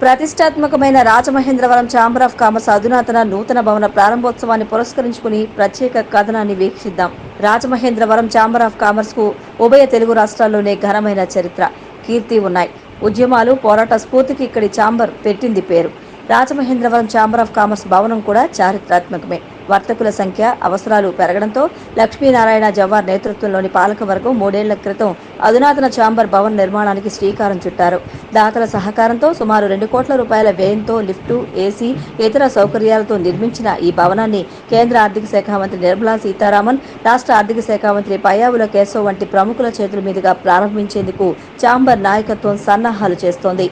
ప్రతిష్టాత్మకమైన Rajamahendravaram chamber of commerce అధునాతన నూతన భవన ప్రారంభోత్సవాన్ని పురస్కరించుకుని ప్రత్యేక కథనాన్ని వీక్షిద్దాం. రాజమహేంద్రవరం ఛాంబర్ ఆఫ్ కామర్స్కు ఉభయ తెలుగు రాష్ట్రాల్లోనే ఘనమైన చరిత్ర. కీర్తి ఉన్నాయి. ఉద్యమాలు పోరాట స్ఫూర్తికి ఇక్కడి ఛాంబర్ పెట్టింది పేరు. రాజమహేంద్రవరం ఛాంబర్ ఆఫ్ కామర్స్ భవనం కూడా చారిత్రాత్మకమే. వర్తకుల సంఖ్య అవసరాలు పెరగడంతో లక్ష్మీనారాయణ జవార్ నేతృత్వంలోని పాలకవర్గం మూడేళ్ళ క్రితం అధునాతన ఛాంబర్ భవన్ నిర్మాణానికి శ్రీకారం చుట్టారు. దాతల సహకారంతో సుమారు రెండు కోట్ల రూపాయల వ్యయంతో లిఫ్టు ఏసీ ఇతర సౌకర్యాలతో నిర్మించిన ఈ భవనాన్ని కేంద్ర ఆర్థిక శాఖ మంత్రి నిర్మలా సీతారామన్ రాష్ట్ర ఆర్థిక శాఖ మంత్రి పయ్యావుల కేశవ్ వంటి ప్రముఖుల చేతుల మీదుగా ప్రారంభించేందుకు ఛాంబర్ నాయకత్వం సన్నాహాలు చేస్తోంది.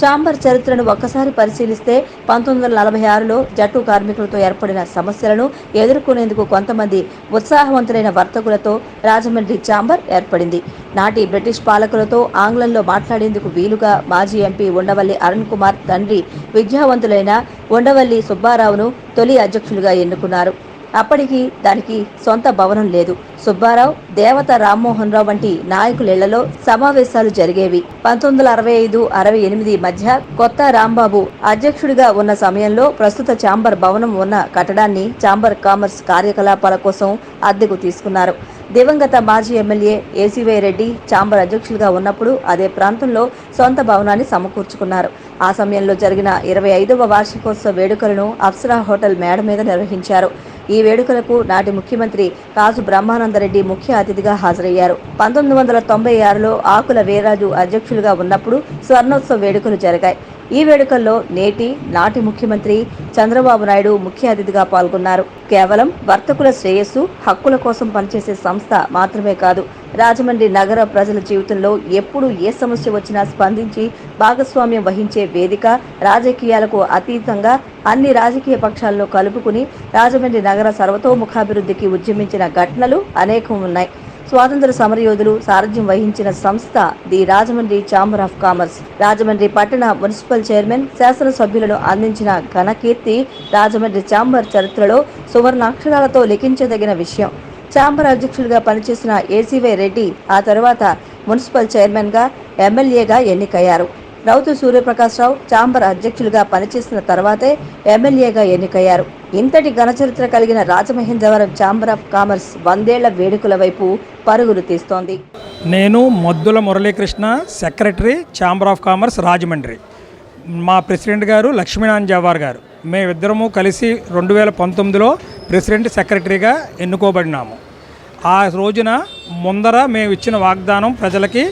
చాంబర్ చరిత్రను ఒక్కసారి పరిశీలిస్తే పంతొమ్మిది వందల నలభై ఆరులో జట్టు కార్మికులతో ఏర్పడిన సమస్యలను ఎదుర్కొనేందుకు కొంతమంది ఉత్సాహవంతులైన వర్తకులతో రాజమండ్రి చాంబర్ ఏర్పడింది. నాటి బ్రిటిష్ పాలకులతో ఆంగ్లంలో మాట్లాడేందుకు వీలుగా మాజీ ఎంపీ ఉండవల్లి అరుణ్ కుమార్ తండ్రి విద్యావంతులైన ఉండవల్లి సుబ్బారావును తొలి అధ్యక్షులుగా ఎన్నుకున్నారు. అప్పటికి దానికి సొంత భవనం లేదు. సుబ్బారావు దేవత రామ్మోహన్ రావు వంటి నాయకులిళ్ళలో సమావేశాలు జరిగేవి. పంతొమ్మిది వందల అరవై ఐదు అరవై ఎనిమిది మధ్య కొత్త రాంబాబు అధ్యక్షుడిగా ఉన్న సమయంలో ప్రస్తుత చాంబర్ భవనం ఉన్న కట్టడాన్ని చాంబర్ కామర్స్ కార్యకలాపాల కోసం అద్దెకు తీసుకున్నారు. దివంగత మాజీ ఎమ్మెల్యే ఏసీవై రెడ్డి చాంబర్ అధ్యక్షులుగా ఉన్నప్పుడు అదే ప్రాంతంలో సొంత భవనాన్ని సమకూర్చుకున్నారు. ఆ సమయంలో జరిగిన ఇరవై ఐదవ వార్షికోత్సవ వేడుకలను అప్సరా హోటల్ మేడ మీద నిర్వహించారు. ఈ వేడుకలకు నాటి ముఖ్యమంత్రి కాసు బ్రహ్మానందరెడ్డి ముఖ్య అతిథిగా హాజరయ్యారు. పంతొమ్మిది వందల తొంభై ఆరులో ఆకుల వీరాజు అధ్యక్షులుగా ఉన్నప్పుడు స్వర్ణోత్సవ వేడుకలు జరిగాయి. ఈ వేడుకల్లో నేటి నాటి ముఖ్యమంత్రి చంద్రబాబు నాయుడు ముఖ్య అతిథిగా పాల్గొన్నారు. కేవలం వర్తకుల శ్రేయస్సు హక్కుల కోసం పనిచేసే సంస్థ మాత్రమే కాదు రాజమండ్రి నగర ప్రజల జీవితంలో ఎప్పుడు ఏ సమస్య వచ్చినా స్పందించి భాగస్వామ్యం వహించే వేదిక రాజకీయాలకు అతీతంగా అన్ని రాజకీయ పక్షాల్లో కలుపుకుని రాజమండ్రి నగర సర్వతోముఖాభివృద్ధికి ఉద్యమించిన ఘటనలు అనేకం ఉన్నాయి. స్వాతంత్ర సమరయోధులు సారథ్యం వహించిన సంస్థ the Rajahmundry chamber of commerce. Rajahmundry పట్టణ మున్సిపల్ చైర్మన్ శాసనసభ్యులను అందించిన ఘనకీర్తి రాజమండ్రి ఛాంబర్ చరిత్రలో సువర్ణాక్షరాలతో లిఖించదగిన విషయం. ఛాంబర్ అధ్యక్షులుగా పనిచేసిన ఏసీవై రెడ్డి ఆ తర్వాత మున్సిపల్ చైర్మన్గా ఎమ్మెల్యేగా ఎన్నికయ్యారు. రౌతు సూర్యప్రకాశ్రావు చాంబర్ అధ్యక్షులుగా పనిచేసిన తర్వాతే ఎమ్మెల్యేగా ఎన్నికయ్యారు. ఇంతటి ఘనచరిత్ర కలిగిన రాజమహేంద్రవరం చాంబర్ ఆఫ్ కామర్స్ వందేళ్ళ వేడుకల వైపు పరుగులు తీస్తోంది. నేను Moddula Muralikrishna secretary chamber of commerce Rajahmundry. మా ప్రెసిడెంట్ గారు లక్ష్మీనారాయణ జవార్ గారు. మేమిద్దరము కలిసి రెండు వేల పంతొమ్మిదిలో ప్రెసిడెంట్ సెక్రటరీగా ఎన్నుకోబడినాము. ఆ రోజున ముందర మేము ఇచ్చిన వాగ్దానం ప్రజలకి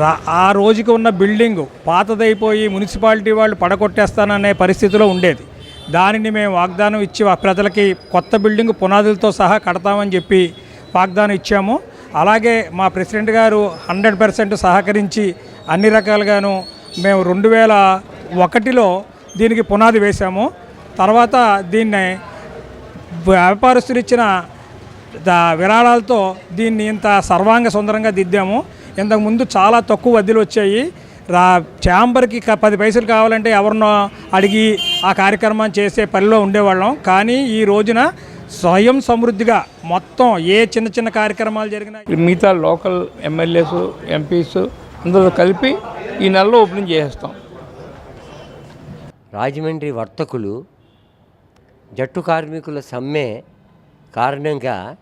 రా ఆ రోజుకి ఉన్న బిల్డింగు పాతదైపోయి మున్సిపాలిటీ వాళ్ళు పడగొట్టేస్తాననే పరిస్థితిలో ఉండేది. దానిని మేము వాగ్దానం ఇచ్చి ఆ ప్రజలకి కొత్త బిల్డింగ్ పునాదులతో సహా కడతామని చెప్పి వాగ్దానం ఇచ్చాము. అలాగే మా ప్రెసిడెంట్ గారు హండ్రెడ్ పర్సెంట్ సహకరించి అన్ని రకాలుగాను మేము రెండు వేల ఒకటిలో దీనికి పునాది వేశాము. తర్వాత దీన్ని వ్యాపారస్తులు ఇచ్చిన విరాళాలతో దీన్ని ఇంత సర్వాంగ సుందరంగా దిద్దాము. ఇంతకుముందు చాలా తక్కువ వద్దీలు వచ్చాయి. రా ఛాంబర్కి క- పది పైసలు కావాలంటే ఎవరినో అడిగి ఆ కార్యక్రమం చేసే పనిలో ఉండేవాళ్ళం. కానీ ఈ రోజున స్వయం సమృద్ధిగా మొత్తం ఏ చిన్న చిన్న కార్యక్రమాలు జరిగినా మిగతా లోకల్ ఎమ్మెల్యేస్ ఎంపీస్ అందరూ కలిపి ఈ నెలలో ఓపెనింగ్ చేసేస్తాం. రాజమండ్రి వర్తకులు జట్టు కార్మికుల సమ్మె కారణంగా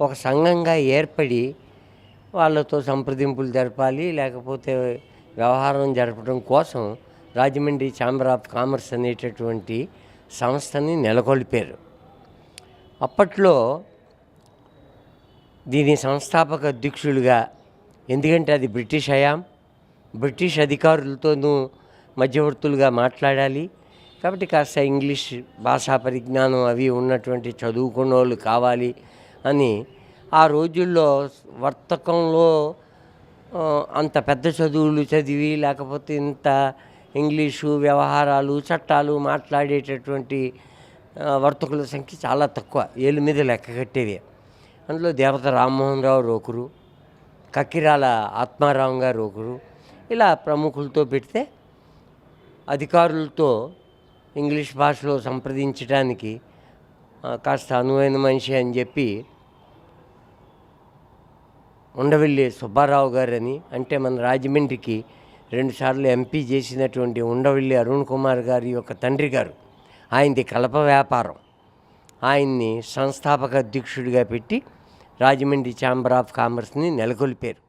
ఒక సంఘంగా ఏర్పడి వాళ్ళతో సంప్రదింపులు జరపాలి లేకపోతే వ్యవహారం జరపడం కోసం రాజమండ్రి ఛాంబర్ ఆఫ్ కామర్స్ అనేటటువంటి సంస్థని నెలకొల్పారు. అప్పట్లో దీని సంస్థాపక అధ్యక్షులుగా ఎందుకంటే అది బ్రిటిష్ హయాం బ్రిటిష్ అధికారులతోనూ మధ్యవర్తులుగా మాట్లాడాలి కాబట్టి కాస్త ఇంగ్లీష్ భాషా పరిజ్ఞానం అవి ఉన్నటువంటి చదువుకున్న వాళ్ళు కావాలి అని ఆ రోజుల్లో వర్తకంలో అంత పెద్ద చదువులు చదివి లేకపోతే ఇంత ఇంగ్లీషు వ్యవహారాలు చట్టాలు మాట్లాడేటటువంటి వర్తకుల సంఖ్య చాలా తక్కువ. ఏళ్ళ మీద లెక్క కట్టేవి. అందులో దేవత రామ్మోహన్ రావు ఒకరు కక్కిరాల ఆత్మారావు గారు ఒకరు ఇలా ప్రముఖులతో పెడితే అధికారులతో ఇంగ్లీష్ భాషలో సంప్రదించడానికి కాస్త అనువైన మనిషి అని చెప్పి ఉండవెల్లి సుబ్బారావు గారని అంటే మన రాజమండ్రికి రెండుసార్లు ఎంపీ చేసినటువంటి ఉండవల్లి అరుణ్ కుమార్ గారి యొక్క తండ్రి గారు. ఆయనది కలప వ్యాపారం. ఆయన్ని సంస్థాపక అధ్యక్షుడిగా పెట్టి రాజమండ్రి ఛాంబర్ ఆఫ్ కామర్స్ని నెలకొల్పారు.